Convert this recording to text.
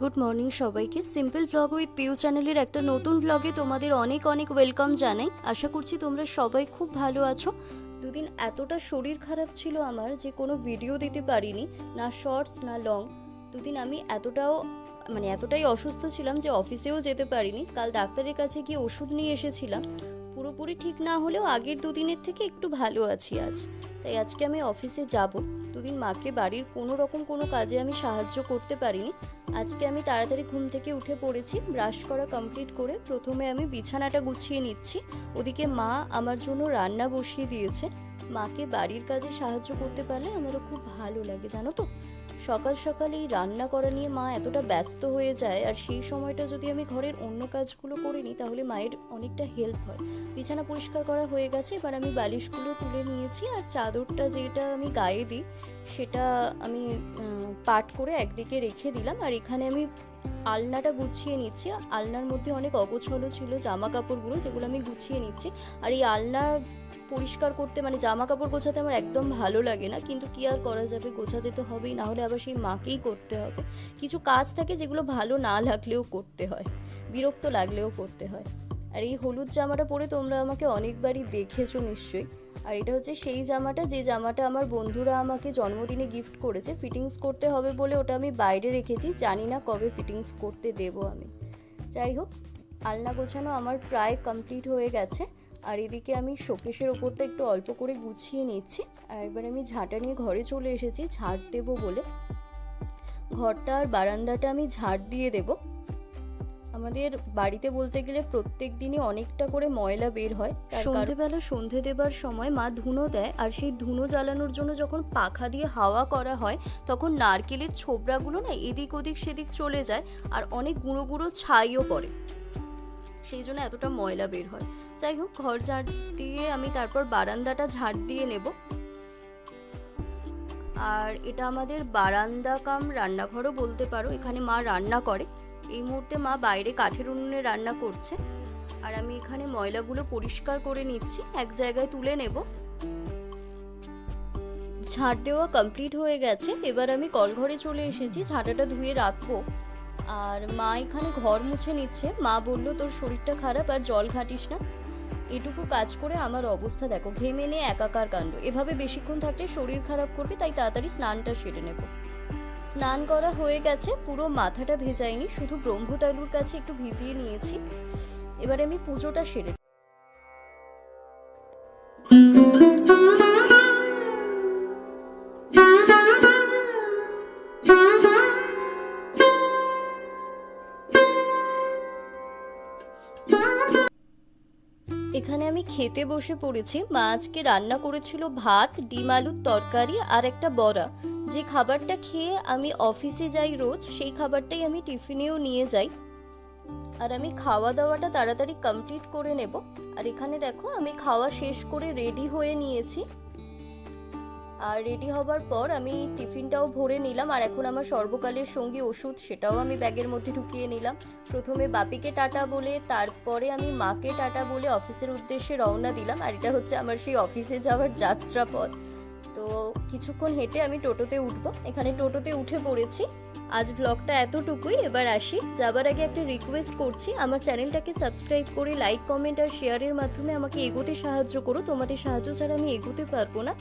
Good morning সবাইকে। Simple vlog with Piu চ্যানেলের একটা নতুন ভ্লগে তোমাদের অনেক অনেক ওয়েলকাম জানাই। আশা করছি তোমরা সবাই খুব ভালো আছো। দুদিন এতটা শরীর খারাপ ছিল আমার যে কোনো ভিডিও দিতে পারিনি, না শর্টস না লং দুদিন আমি এতটাও মানে এতটাই অসুস্থ ছিলাম যে অফিসেও যেতে পারিনি। কাল ডাক্তারের কাছে গিয়ে ওষুধ নিয়ে এসেছিলাম। পুরোপুরি ঠিক না হলেও আগের দুদিনের থেকে একটু ভালো আছি আজ। তাই আজকে আমি অফিসে যাব। দুদিন মাকে বাড়ির কোনো রকম কোনো কাজে আমি সাহায্য করতে পারিনি। আজকে আমি তাড়াতাড়ি ঘুম থেকে উঠে পড়েছি, ব্রাশ করা কমপ্লিট করে প্রথমে আমি বিছানাটা গুছিয়ে নিচ্ছি। ওদিকে মা আমার জন্য রান্না বসিয়ে দিয়েছে। মাকে বাড়ির কাজে সাহায্য করতে পারলে আমারও খুব ভালো লাগে, জানো তো? সকাল সকাল এই রান্না করা নিয়ে মা এতটা ব্যস্ত হয়ে যায়, আর সেই সময়টা যদি আমি ঘরের অন্য কাজগুলো করে নিই, তাহলে মায়ের অনেকটা হেল্প হয়। বিছানা পরিষ্কার করা হয়ে গেছে, এবার আমি বালিশগুলো তুলে নিয়েছি, আর চাদরটা যেটা আমি গায়ে দিই, সেটা আমি পাট করে একদিকে রেখে দিলাম, আর এখানে আমি আলনাটা গুছিয়ে নিচ্ছি। আলনার মধ্যে অনেক অগোছলো ছিল জামা কাপড়গুলো যেগুলো আমি গুছিয়ে নিচ্ছি। আর এই আলনা পরিষ্কার করতে মানে জামা কাপড় গোছাতে আমার একদম ভালো লাগে না। কিন্তু কি আর করা যাবে? গোছাতে তো হবেই, না হলে আবার সেই মাকেই করতে হবে। কিছু কাজ থাকে যেগুলো ভালো না লাগলেও করতে হয়। বিরক্ত লাগলেও করতে হয়। আর এই হলুদ জামাটা পরে তোমরা আমাকে অনেকবারই দেখেছ নিশ্চয়ই। আর এটা হচ্ছে সেই জামাটা, যে জামাটা আমার বন্ধুরা আমাকে জন্মদিনে গিফট করেছে। ফিটিংস করতে হবে বলে ওটা আমি বাইরে রেখেছি। জানি না কবে ফিটিংস করতে দেবো আমি। যাই হোক, আলনা গোছানো আমার প্রায় কমপ্লিট হয়ে গেছে। আর এদিকে আমি শোকেশের ওপরটা একটু অল্প করে গুছিয়ে নিচ্ছি। আর এবার আমি ঝাঁটা নিয়ে ঘরে চলে এসেছি। ঝাড় দেবো বলে। ঘরটা আর বারান্দাটা আমি ঝাড় দিয়ে দেবো। আমাদের বাড়িতে বলতে গেলে প্রত্যেক দিনই অনেকটা করে ময়লা বের হয় সন্ধেবেলা সন্ধে দেবার সময় মা ধুনো দেয়, আর সেই ধুনো জ্বালানোর জন্য যখন পাখা দিয়ে হাওয়া করা হয়, তখন নারকেলের ছোবড়াগুলো না এদিক ওদিক সেদিক চলে যায়, আর অনেক গুঁড়ো গুঁড়ো ছাইও পড়ে। সেই জন্য এতটা ময়লা বের হয়। যাই হোক, ঘর ঝাড় দিয়ে আমি তারপর বারান্দাটা ঝাড় দিয়ে নেব। আর এটা আমাদের বারান্দা কাম রান্নাঘরও বলতে পারো, এখানে মা রান্না করে। এই মুহূর্তে মা বাইরে কাঠের উনুনে রান্না করছে। আর আমি এখানে ময়লাগুলো পরিষ্কার করে নিচ্ছি। এক জায়গায় তুলে নেব। ঝাঁট দেওয়া কমপ্লিট হয়ে গেছে। এবার আমি কলঘরে চলে এসেছি। ঝাঁটাটা ধুয়ে রাখব। আর মা এখানে ঘর মুছে নিচ্ছে। মা বলল, তোর শরীরটা খারাপ আর জল ঘাটিস না। এটুকু কাজ করে আমার অবস্থা দেখো। ঘেমে নিয়ে একাকার কাণ্ড। এভাবে বেশিক্ষণ থাকলে শরীর খারাপ করবে, তাই তাড়াতাড়ি স্নানটা সেরে নেব। স্নান করা হয়ে গেছে, পুরো মাথাটা ভেজায়নি, শুধু ব্রহ্মতালুর কাছে একটু ভিজিয়ে নিয়েছি। এবারে আমি পুজোটা সেরে এখানে আমি খেতে বসে পড়েছি। মা আজকে রান্না করেছিল ভাত, ডিম আলুর তরকারি আর একটা বড়া। যে খাবারটা খেয়ে আমি অফিসে যাই রোজ, সেই খাবারটাই আমি টিফিনেও নিয়ে যাই। আর আমি খাওয়া দাওয়াটা তাড়াতাড়ি কমপ্লিট করে নেব। আর এখানে দেখো আমি খাওয়া শেষ করে রেডি হয়ে নিয়েছি। আর রেডি হবার পর আমি টিফিনটাও ভরে নিলাম, আর এখন আমার সর্বকালের সঙ্গী ওষুধ সেটাও আমি ব্যাগের মধ্যে ঢুকিয়ে নিলাম। প্রথমে বাপিকে টাটা বলে, তারপরে আমি মাকে টাটা বলে অফিসের উদ্দেশ্যে রওনা দিলাম, আর এটা হচ্ছে আমার সেই অফিসে যাওয়ার যাত্রাপথ। তো কিছুক্ষণ হেঁটে আমি টোটোতে উঠবো। এখানে টোটোতে উঠে পড়েছি। আজ ভ্লগটা এতটুকুই, এবার আসি। যাবার আগে একটা রিকোয়েস্ট করছি, আমার চ্যানেলটাকে সাবস্ক্রাইব করে লাইক কমেন্ট আর শেয়ারের মাধ্যমে আমাকে এগোতে সাহায্য করো। তোমাদের সাহায্য ছাড়া আমি এগোতে পারব না।